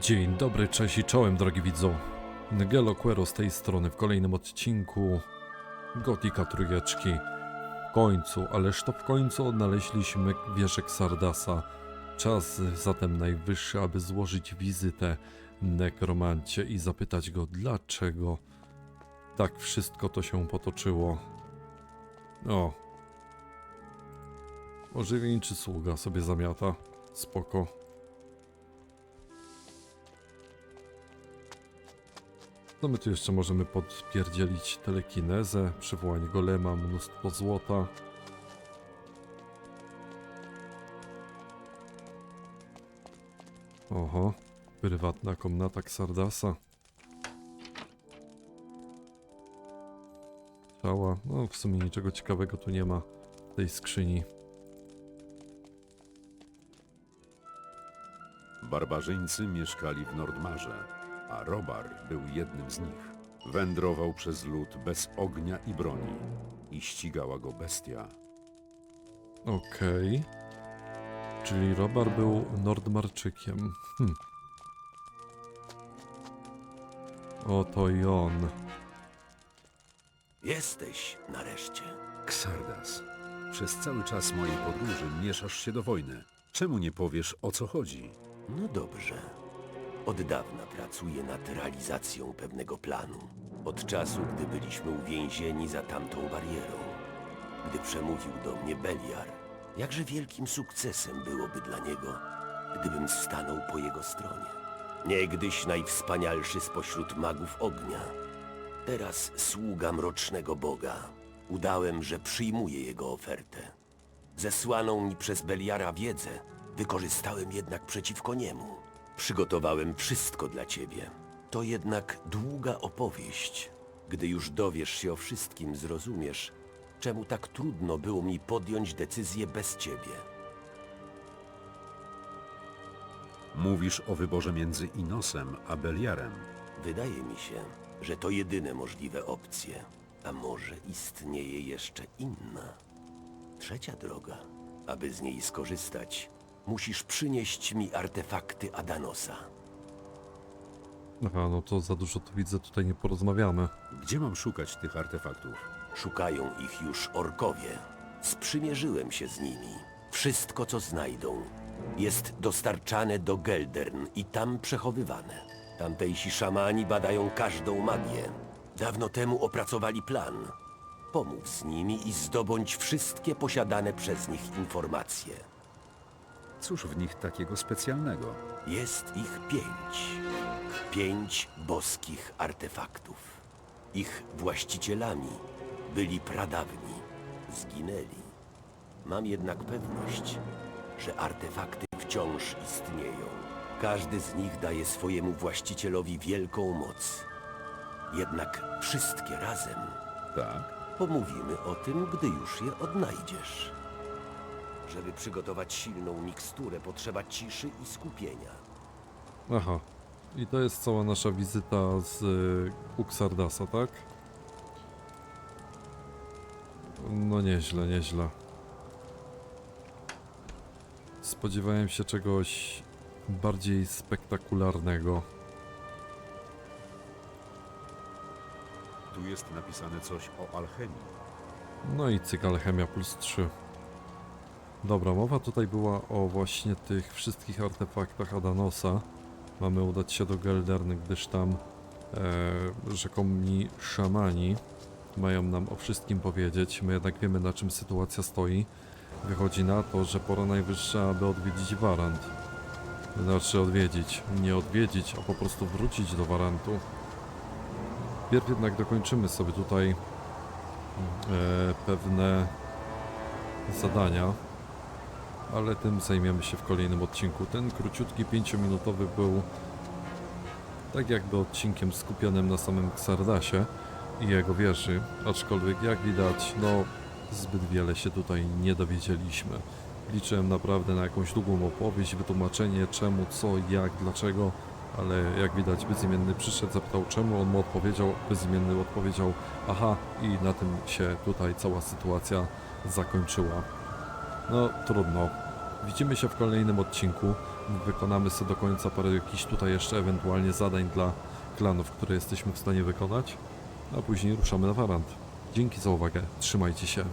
Dzień dobry, cześć i czołem, drogi widzą. Ngelo Quero z tej strony w kolejnym odcinku Gotika Trójeczki. W końcu, ależ to w końcu odnaleźliśmy wieżę Sardasa. Czas zatem najwyższy, aby złożyć wizytę nekromancie i zapytać go, dlaczego tak wszystko to się potoczyło. O. Ożywieńczy sługa sobie zamiata. Spoko. No my tu jeszcze możemy podpierdzielić telekinezę, przywołanie golema, mnóstwo złota. Oho, prywatna komnata Xardasa. Ciała, no w sumie niczego ciekawego tu nie ma w tej skrzyni. Barbarzyńcy mieszkali w Nordmarze, a Robar był jednym z nich. Wędrował przez lód bez ognia i broni i ścigała go bestia. Okej. Czyli Robar był Nordmarczykiem. Hm. Oto i on. Jesteś nareszcie. Xardas, przez cały czas mojej podróży mieszasz się do wojny. Czemu nie powiesz o co chodzi? No dobrze. Od dawna pracuję nad realizacją pewnego planu. Od czasu, gdy byliśmy uwięzieni za tamtą barierą. Gdy przemówił do mnie Beliar, jakże wielkim sukcesem byłoby dla niego, gdybym stanął po jego stronie. Niegdyś najwspanialszy spośród magów ognia. Teraz sługa mrocznego Boga. Udałem, że przyjmuję jego ofertę. Zesłaną mi przez Beliara wiedzę wykorzystałem jednak przeciwko niemu. Przygotowałem wszystko dla ciebie. To jednak długa opowieść. Gdy już dowiesz się o wszystkim, zrozumiesz, czemu tak trudno było mi podjąć decyzję bez ciebie. Mówisz o wyborze między Inosem a Beliarem. Wydaje mi się, że to jedyne możliwe opcje. A może istnieje jeszcze inna? Trzecia droga. Aby z niej skorzystać, musisz przynieść mi artefakty Adanosa. Aha, no to za dużo tu widzę, tutaj nie porozmawiamy. Gdzie mam szukać tych artefaktów? Szukają ich już orkowie. Sprzymierzyłem się z nimi. Wszystko, co znajdą, jest dostarczane do Geldern i tam przechowywane. Tamtejsi szamani badają każdą magię. Dawno temu opracowali plan. Pomów z nimi i zdobądź wszystkie posiadane przez nich informacje. Cóż w nich takiego specjalnego? Jest ich pięć. Pięć boskich artefaktów. Ich właścicielami byli pradawni. Zginęli. Mam jednak pewność, że artefakty wciąż istnieją. Każdy z nich daje swojemu właścicielowi wielką moc. Jednak wszystkie razem Tak? Pomówimy o tym, gdy już je odnajdziesz. Żeby przygotować silną miksturę, potrzeba ciszy i skupienia. Aha. I to jest cała nasza wizyta z y, Uxardasa, tak? No nieźle, nieźle. Spodziewałem się czegoś bardziej spektakularnego. Tu jest napisane coś o alchemii. No i cyk alchemia plus 3. Dobra, mowa tutaj była o właśnie tych wszystkich artefaktach Adanosa. Mamy udać się do Geldern, gdyż tam e, rzekomi szamani mają nam o wszystkim powiedzieć. My jednak wiemy na czym sytuacja stoi. Wychodzi na to, że pora najwyższa, aby odwiedzić Warant. Znaczy odwiedzić, nie odwiedzić, a po prostu wrócić do Warantu. Pierw jednak dokończymy sobie tutaj e, pewne zadania, ale tym zajmiemy się w kolejnym odcinku. Ten króciutki, 5-minutowy był tak jakby odcinkiem skupionym na samym Xardasie i jego wieży, aczkolwiek jak widać, no zbyt wiele się tutaj nie dowiedzieliśmy. Liczyłem naprawdę na jakąś długą opowieść, wytłumaczenie czemu, co, jak, dlaczego, ale jak widać bezimienny przyszedł, zapytał czemu, on mu odpowiedział, bezimienny odpowiedział aha i na tym się tutaj cała sytuacja zakończyła. No trudno. Widzimy się w kolejnym odcinku. wykonamy sobie do końca parę jakichś tutaj jeszcze ewentualnie zadań dla klanów, które jesteśmy w stanie wykonać, a później ruszamy na warant. Dzięki za uwagę, trzymajcie się.